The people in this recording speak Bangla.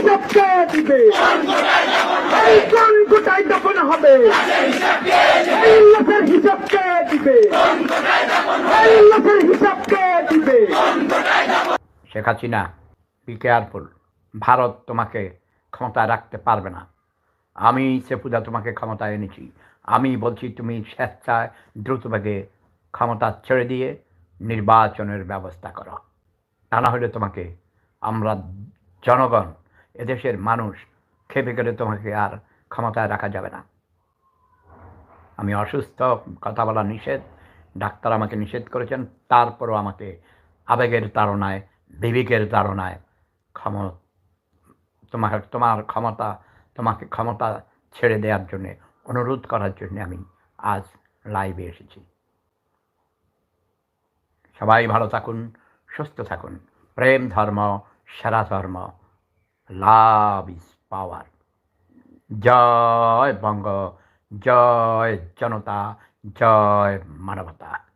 হিসাব কে দিবে। এই কোন কোটায় দফন হবে? এই লোকের হিসাব কে দিবে। এই লোকের হিসাব কে দিবে। শেখ হাসিনা বি কেয়ারফুল ভারত তোমাকে ক্ষমতায় রাখতে পারবে না। আমি সেফুদা তোমাকে ক্ষমতায় এনেছি। আমি বলছি, তুমি স্বেচ্ছায় দ্রুতবেগে ক্ষমতা ছেড়ে দিয়ে নির্বাচনের ব্যবস্থা করো। তা না হলে তোমাকে আমরা জনগণ এদেশের মানুষ খেপে গেলে তোমাকে আর ক্ষমতায় রাখা যাবে না। আমি অসুস্থ, কথা বলা নিষেধ, ডাক্তার আমাকে নিষেধ করেছেন, তারপরও আমাকে আবেগের তাড়নায়, বিবেকের তাড়নায় ক্ষম, তোমার তোমার ক্ষমতা, তোমাকে ক্ষমতা ছেড়ে দেওয়ার জন্যে, অনুরোধ করার জন্যে আমি আজ লাইভে এসেছি। সবাই ভালো থাকুন, সুস্থ থাকুন। প্রেম ধর্ম, সেরা ধর্ম। Love is power. জয় বঙ্গ জয় জনতা জয় মানবতা।